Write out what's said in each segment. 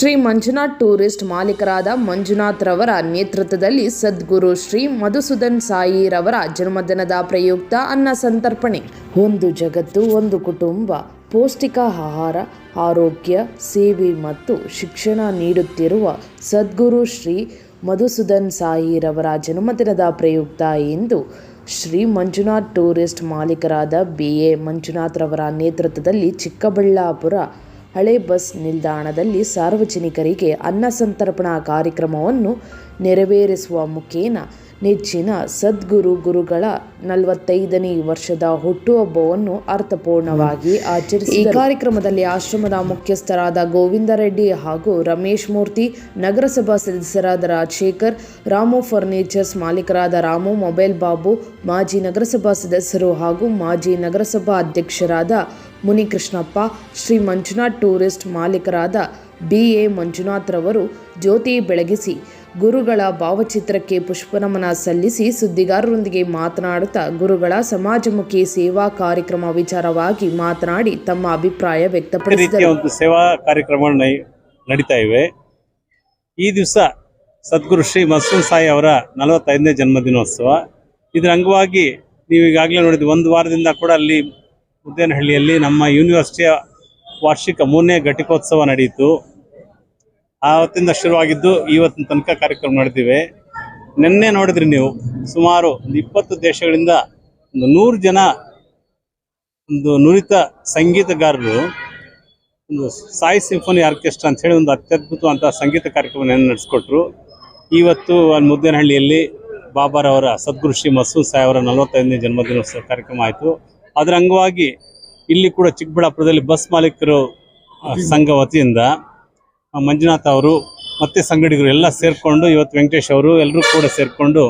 Shri Manjunath tourist ಮಾಲೀಕರಾದ ಮಂಜುನಾಥ್ ರವರ ನೇತೃತ್ವದಲ್ಲಿ ಸದ್ಗುರು ಶ್ರೀ ಮಧುಸೂದನ್ ಸಾಯಿ ರವರ ಜನ್ಮದಿನದ ಪ್ರಯುಕ್ತ ಅನ್ನ ಸಂತರ್ಪಣೆ. ಒಂದು ಜಗತ್ತು, ಒಂದು ಕುಟುಂಬ ಪೌಷ್ಟಿಕ ಆಹಾರ ಆರೋಗ್ಯ, ಸೇವೆ ಮತ್ತು ಶಿಕ್ಷಣ ನೀಡುತ್ತಿರುವ ಸದ್ಗುರು ಶ್ರೀ ಮಧುಸೂದನ್ ಸಾಯಿ ರವರ ಜನ್ಮದಿನದ ಪ್ರಯುಕ್ತ ಎಂದು ಶ್ರೀ ಮಂಜುನಾಥ್ ಟೂರಿಸ್ಟ್ ಮಾಲೀಕರಾದ ಬಿ ಎ ಮಂಜುನಾಥ್ ರವರ ನೇತೃತ್ವದಲ್ಲಿ ಚಿಕ್ಕಬಳ್ಳಾಪುರ ಹಳೆ ಬಸ್ ನಿಲ್ದಾಣದಲ್ಲಿ ಸಾರ್ವಜನಿಕರಿಗೆ ಅನ್ನ ಸಂತರ್ಪಣಾ ಕಾರ್ಯಕ್ರಮವನ್ನು ನೆರವೇರಿಸುವ ಮುಖೇನ ನೆಚ್ಚಿನ ಸದ್ಗುರು ಗುರುಗಳ ನಲವತ್ತೈದನೇ ವರ್ಷದ ಹುಟ್ಟುಹಬ್ಬವನ್ನು ಅರ್ಥಪೂರ್ಣವಾಗಿ ಆಚರಿಸಿ ಈ ಕಾರ್ಯಕ್ರಮದಲ್ಲಿ ಆಶ್ರಮದ ಮುಖ್ಯಸ್ಥರಾದ ಗೋವಿಂದ ರೆಡ್ಡಿ ಹಾಗೂ ರಮೇಶ್ ಮೂರ್ತಿ, ನಗರಸಭಾ ಸದಸ್ಯರಾದ ರಾಜಶೇಖರ್, ರಾಮು ಫರ್ನಿಚರ್ಸ್ ಮಾಲೀಕರಾದ ರಾಮು, ಮೊಬೈಲ್ ಬಾಬು, ಮಾಜಿ ನಗರಸಭಾ ಸದಸ್ಯರು ಹಾಗೂ ಮಾಜಿ ನಗರಸಭಾ ಅಧ್ಯಕ್ಷರಾದ ಮುನಿಕೃಷ್ಣಪ್ಪ, ಶ್ರೀ ಮಂಜುನಾಥ್ ಟೂರಿಸ್ಟ್ ಮಾಲೀಕರಾದ ಬಿ. ಎ. ಮಂಜುನಾಥ್ರವರು ಜ್ಯೋತಿ ಬೆಳಗಿಸಿ ಗುರುಗಳ ಭಾವಚಿತ್ರಕ್ಕೆ ಪುಷ್ಪನಮನ ಸಲ್ಲಿಸಿ ಸುದ್ದಿಗಾರರೊಂದಿಗೆ ಮಾತನಾಡುತ್ತಾ ಗುರುಗಳ ಸಮಾಜಮುಖಿ ಸೇವಾ ಕಾರ್ಯಕ್ರಮ ವಿಚಾರವಾಗಿ ಮಾತನಾಡಿ ತಮ್ಮ ಅಭಿಪ್ರಾಯ ವ್ಯಕ್ತಪಡಿಸಿದರು. ಒಂದು ಸೇವಾ ಕಾರ್ಯಕ್ರಮ ನಡೀತಾ ಇವೆ. ಈ ದಿವಸ ಸದ್ಗುರು ಶ್ರೀ ಮಸೂನ್ ಸಾಯಿ ಅವರ ನಲವತ್ತೈದನೇ ಜನ್ಮದಿನೋತ್ಸವ. ಇದರ ಅಂಗವಾಗಿ ನೀವು ಈಗಾಗಲೇ ನೋಡಿದ ಒಂದು ವಾರದಿಂದ ಕೂಡ ಅಲ್ಲಿ ಮುದ್ದೇನಹಳ್ಳಿಯಲ್ಲಿ ನಮ್ಮ ಯೂನಿವರ್ಸಿಟಿಯ ವಾರ್ಷಿಕ ಮೂರನೇ ಘಟಿಕೋತ್ಸವ ನಡೆಯಿತು. ಆವತ್ತಿಂದ ಶುರುವಾಗಿದ್ದು ಇವತ್ತಿನ ತನಕ ಕಾರ್ಯಕ್ರಮ ನಡೆದಿವೆ. ನಿನ್ನೆ ನೋಡಿದ್ರಿ ನೀವು, ಸುಮಾರು ಒಂದು ಇಪ್ಪತ್ತು ದೇಶಗಳಿಂದ ಒಂದು ನೂರು ಜನ ಒಂದು ನುರಿತ ಸಂಗೀತಗಾರರು, ಒಂದು ಸಾಯಿ ಸಿಂಫೋನಿ ಆರ್ಕೆಸ್ಟ್ರಾ ಅಂತ ಹೇಳಿ ಒಂದು ಅತ್ಯದ್ಭುತವಾದಂಥ ಸಂಗೀತ ಕಾರ್ಯಕ್ರಮವನ್ನು ನಡೆಸಿಕೊಟ್ರು. ಇವತ್ತು ಮುದ್ದೇನಹಳ್ಳಿಯಲ್ಲಿ ಬಾಬಾರವರ ಸದ್ಗುರು ಶ್ರೀ ಮಸೂದ್ ಸಾಹೇಬರ ನಲವತ್ತೈದನೇ ಜನ್ಮದಿನೋತ್ಸವ ಕಾರ್ಯಕ್ರಮ ಆಯಿತು. ಅದರ ಅಂಗವಾಗಿ ಇಲ್ಲಿ ಕೂಡ ಚಿಕ್ಕಬಳ್ಳಾಪುರದಲ್ಲಿ ಬಸ್ ಮಾಲೀಕರು ಸಂಘ ವತಿಯಿಂದ ಮಂಜುನಾಥ್ ಅವರು ಮತ್ತೆ ಸಂಗಡಿಗರು ಎಲ್ಲ ಸೇರಿಕೊಂಡು ಇವತ್ತು ವೆಂಕಟೇಶ್ ಅವರು ಎಲ್ಲರೂ ಕೂಡ ಸೇರಿಕೊಂಡು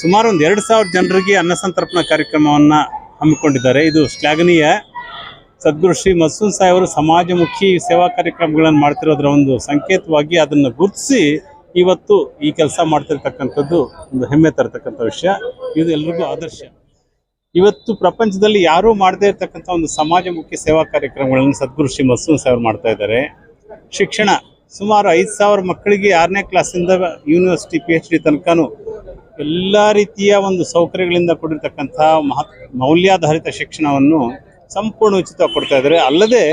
ಸುಮಾರು ಒಂದು ಎರಡು ಸಾವಿರ ಜನರಿಗೆ ಅನ್ನ ಸಂತರ್ಪಣಾ ಕಾರ್ಯಕ್ರಮವನ್ನು ಹಮ್ಮಿಕೊಂಡಿದ್ದಾರೆ. ಇದು ಶ್ಲಾಘನೀಯ. ಸದ್ಗುರು ಶ್ರೀ ಮಸೂನ್ ಅವರು ಸಮಾಜಮುಖಿ ಸೇವಾ ಕಾರ್ಯಕ್ರಮಗಳನ್ನು ಮಾಡ್ತಿರೋದ್ರ ಒಂದು ಸಂಕೇತವಾಗಿ ಅದನ್ನು ಗುರುತಿಸಿ ಇವತ್ತು ಈ ಕೆಲಸ ಮಾಡ್ತಿರ್ತಕ್ಕಂಥದ್ದು ಒಂದು ಹೆಮ್ಮೆ ತರತಕ್ಕಂಥ ವಿಷಯ. ಇದು ಎಲ್ರಿಗೂ ಆದರ್ಶ. ಇವತ್ತು ಪ್ರಪಂಚದಲ್ಲಿ ಯಾರೂ ಮಾಡದೇ ಇರತಕ್ಕಂಥ ಒಂದು ಸಮಾಜಮುಖಿ ಸೇವಾ ಕಾರ್ಯಕ್ರಮಗಳನ್ನು ಸದ್ಗುರು ಶ್ರೀ ಮಸೂನ್ ಸಾಯಿ ಅವರು ಮಾಡ್ತಾ ಇದ್ದಾರೆ. ಶಿಕ್ಷಣ, ಸುಮಾರು ಐದು ಸಾವಿರ ಮಕ್ಕಳಿಗೆ ಆರನೇ ಕ್ಲಾಸಿಂದ ಯೂನಿವರ್ಸಿಟಿ ಪಿ ಎಚ್ ಡಿ ತನಕನೂ ಎಲ್ಲ ರೀತಿಯ ಒಂದು ಸೌಕರ್ಯಗಳಿಂದ ಕೂಡಿರ್ತಕ್ಕಂಥ ಮಹತ್ ಮೌಲ್ಯಾಧಾರಿತ ಶಿಕ್ಷಣವನ್ನು ಸಂಪೂರ್ಣ ಉಚಿತ ಕೊಡ್ತಾ ಇದ್ದಾರೆ. ಅಲ್ಲದೆ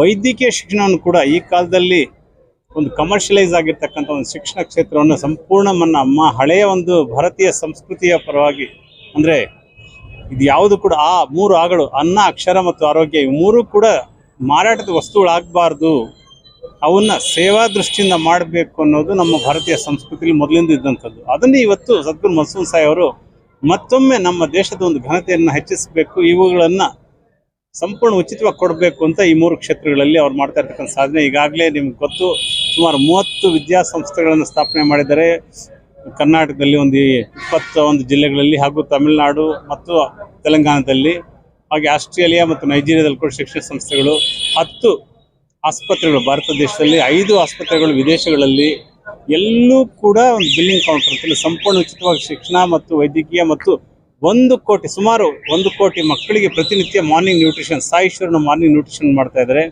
ವೈದ್ಯಕೀಯ ಶಿಕ್ಷಣವನ್ನು ಕೂಡ ಈ ಕಾಲದಲ್ಲಿ ಒಂದು ಕಮರ್ಷಿಯಲೈಸ್ ಆಗಿರ್ತಕ್ಕಂಥ ಒಂದು ಶಿಕ್ಷಣ ಕ್ಷೇತ್ರವನ್ನು ಸಂಪೂರ್ಣ ನನ್ನ ಅಮ್ಮ ಹಳೆಯ ಒಂದು ಭಾರತೀಯ ಸಂಸ್ಕೃತಿಯ ಪರವಾಗಿ, ಅಂದರೆ ಇದು ಯಾವುದು ಕೂಡ, ಆ ಮೂರು ಆಗಳು, ಅನ್ನ, ಅಕ್ಷರ ಮತ್ತು ಆರೋಗ್ಯ ಈ ಮೂರು ಕೂಡ ಮಾರಾಟದ ವಸ್ತುಗಳಾಗಬಾರ್ದು ಅವನ್ನ ಸೇವಾ ದೃಷ್ಟಿಯಿಂದ ಮಾಡಬೇಕು ಅನ್ನೋದು ನಮ್ಮ ಭಾರತೀಯ ಸಂಸ್ಕೃತಿಯಲ್ಲಿ ಮೊದಲಿಂದ ಇದ್ದಂಥದ್ದು. ಅದನ್ನೇ ಇವತ್ತು ಸದ್ಗುರು ಮನ್ಸೂನ್ ಸಾಯಿ ಅವರು ಮತ್ತೊಮ್ಮೆ ನಮ್ಮ ದೇಶದ ಒಂದು ಘನತೆಯನ್ನು ಹೆಚ್ಚಿಸಬೇಕು, ಇವುಗಳನ್ನು ಸಂಪೂರ್ಣ ಉಚಿತವಾಗಿ ಕೊಡಬೇಕು ಅಂತ ಈ ಮೂರು ಕ್ಷೇತ್ರಗಳಲ್ಲಿ ಅವ್ರು ಮಾಡ್ತಾ ಇರ್ತಕ್ಕಂಥ ಸಾಧನೆ. ಈಗಾಗಲೇ ನಿಮ್ಗೆ ಗೊತ್ತು, ಸುಮಾರು ಮೂವತ್ತು ವಿದ್ಯಾಸಂಸ್ಥೆಗಳನ್ನು ಸ್ಥಾಪನೆ ಮಾಡಿದ್ದಾರೆ. ಕರ್ನಾಟಕದಲ್ಲಿ ಒಂದು ಇಪ್ಪತ್ತ ಒಂದು ಜಿಲ್ಲೆಗಳಲ್ಲಿ ಹಾಗೂ ತಮಿಳುನಾಡು ಮತ್ತು ತೆಲಂಗಾಣದಲ್ಲಿ ಹಾಗೆ ಆಸ್ಟ್ರೇಲಿಯಾ ಮತ್ತು ನೈಜೀರಿಯಾದಲ್ಲಿ ಕೂಡ ಶಿಕ್ಷಣ ಸಂಸ್ಥೆಗಳು ಹತ್ತು ಆಸ್ಪತ್ರೆಗಳು, ಭಾರತ ದೇಶದಲ್ಲಿ ಐದು ಆಸ್ಪತ್ರೆಗಳು ವಿದೇಶಗಳಲ್ಲಿ ಎಲ್ಲೂ ಕೂಡ ಒಂದು ಬಿಲ್ಲಿಂಗ್ ಕೌಂಟರ್ ಅಂತೇಳಿ ಸಂಪೂರ್ಣ ಉಚಿತವಾಗಿ ಶಿಕ್ಷಣ ಮತ್ತು ವೈದ್ಯಕೀಯ ಮತ್ತು ಒಂದು ಕೋಟಿ, ಸುಮಾರು ಒಂದು ಕೋಟಿ ಮಕ್ಕಳಿಗೆ ಪ್ರತಿನಿತ್ಯ ಮಾರ್ನಿಂಗ್ ನ್ಯೂಟ್ರಿಷನ್ ಸಾಯಿಶ್ವರನ ಮಾರ್ನಿಂಗ್ ನ್ಯೂಟ್ರಿಷನ್ ಮಾಡ್ತಾ ಇದ್ದಾರೆ.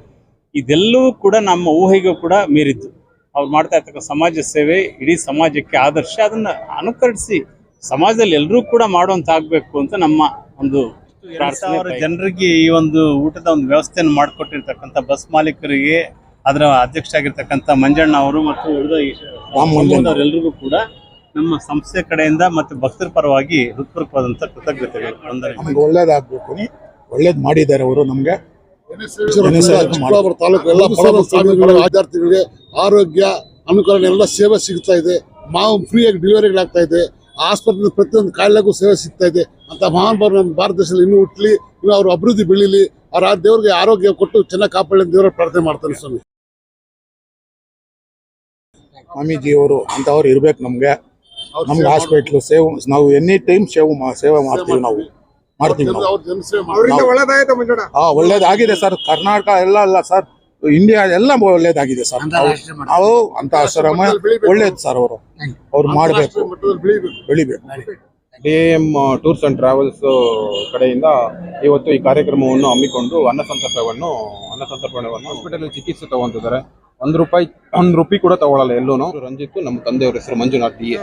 ಇದೆಲ್ಲವೂ ಕೂಡ ನಮ್ಮ ಊಹೆಗೂ ಕೂಡ ಮೀರಿದ್ದು. ಅವ್ರು ಮಾಡ್ತಾ ಇರ್ತಕ್ಕಂಥ ಸಮಾಜ ಸೇವೆ ಇಡೀ ಸಮಾಜಕ್ಕೆ ಆದರ್ಶ ಅದನ್ನ ಅನುಕರಿಸಿ ಸಮಾಜದಲ್ಲಿ ಎಲ್ಲರೂ ಕೂಡ ಮಾಡುವಂತ ಆಗ್ಬೇಕು ಅಂತ ನಮ್ಮ ಒಂದು ಜನರಿಗೆ ಈ ಒಂದು ಊಟದ ಒಂದು ವ್ಯವಸ್ಥೆಯನ್ನು ಮಾಡಿಕೊಟ್ಟಿರ್ತಕ್ಕಂಥ ಬಸ್ ಮಾಲೀಕರಿಗೆ ಅದರ ಅಧ್ಯಕ್ಷ ಆಗಿರ್ತಕ್ಕಂಥ ಮಂಜಣ್ಣ ಅವರು ಮತ್ತು ಉಳಿದ ಕೂಡ ನಮ್ಮ ಸಂಸ್ಥೆ ಕಡೆಯಿಂದ ಮತ್ತು ಭಕ್ತರ ಪರವಾಗಿ ಹೃತ್ಪೂರ್ವಕವಾದಂಥ ಕೃತಜ್ಞತೆಗಳು. ಒಳ್ಳೇದಾಗಬೇಕು. ಒಳ್ಳೇದ್ ಮಾಡಿದ್ದಾರೆ ಅವರು ನಮ್ಗೆ. ಚಿಕ್ಕಬಳ್ಳಾಪುರ ತಾಲೂಕು ಎಲ್ಲ ಬಡ ವಿದ್ಯಾರ್ಥಿಗಳಿಗೆ ಆರೋಗ್ಯ ಅನುಕರಣೆ ಎಲ್ಲ ಸೇವೆ ಸಿಗ್ತಾ ಇದೆ. ಮಾವು ಫ್ರೀಯಾಗಿ ಡೆಲಿವರಿಗಳಾಗ್ತಾ ಇದೆ. ಆಸ್ಪತ್ರೆ ಪ್ರತಿಯೊಂದು ಕಾಯಿಲೆಗೂ ಸೇವೆ ಸಿಗ್ತಾ ಇದೆ. ಅಂತ ಮಹಾನ್ ಭಾವ ನಮ್ಮ ಭಾರತ ದೇಶದಲ್ಲಿ ಇನ್ನೂ ಹುಟ್ಟಲಿ ಇನ್ನು ಅವರು ಅಭಿವೃದ್ಧಿ ಬೆಳೀಲಿ ಅವ್ರ ಆ ದೇವರಿಗೆ ಆರೋಗ್ಯ ಕೊಟ್ಟು ಚೆನ್ನಾಗಿ ಕಾಪಾಡಲಿ ಅಂತ ದೇವರ ಪ್ರಾರ್ಥನೆ ಮಾಡ್ತಾನೆ ಸ್ವಾಮಿ. ಸ್ವಾಮೀಜಿಯವರು ಅಂತವ್ರು ಇರ್ಬೇಕು ನಮ್ಗೆ. ನಮ್ಗೆ ಹಾಸ್ಪಿಟ್ಲು ಸೇವ್ ನಾವು ಎನಿ ಟೈಮ್ ಸೇವ್ ಸೇವೆ ಮಾಡ್ತೀವಿ ನಾವು. ಮಾಡ್ತೀವಿ ನಾವು. ಅವರಿಂದ ಒಳ್ಳೇದಾಯ್ತು ಒಳ್ಳೇದಾಗಿದೆ ಸರ್. ಕರ್ನಾಟಕ ಎಲ್ಲ ಅಲ್ಲ ಸರ್. ಇಂಡಿಯಾ ಎಲ್ಲ ಒಳ್ಳೇದಾಗಿದೆ ಸರ್. ನಾವು ಅಂತ ಆಶ್ರಮ ಒಳ್ಳೇದು ಸರ್ ಅವರು. ಅವ್ರು ಮಾಡಬೇಕು. ಬೆಳಿಬೇಕು. D M tours and travels ಕಡೆಯಿಂದ ಇವತ್ತು ಈ ಕಾರ್ಯಕ್ರಮವನ್ನು ಹಮ್ಮಿಕೊಂಡು ಅನ್ನ ಸಂತರ್ಪಣವನ್ನು ಅನ್ನ ಸಂತರ್ಪಣೆವನ್ನು ಹಾಸ್ಪಿಟಲ್ ಚಿಕಿತ್ಸೆ ತಗೊಂತಿದ್ದಾರೆ ಒಂದು ರೂಪಾಯಿ ಒಂದು ರೂಪಾಯಿ ಕೂಡ ತಗೊಳ್ಳಲ್ಲ ಎಲ್ಲೂ ರಂಜಿತ್ ನಮ್ಮ ತಂದೆಯವರ ಹೆಸರು ಮಂಜುನಾಥ್ ಡಿ ಎ.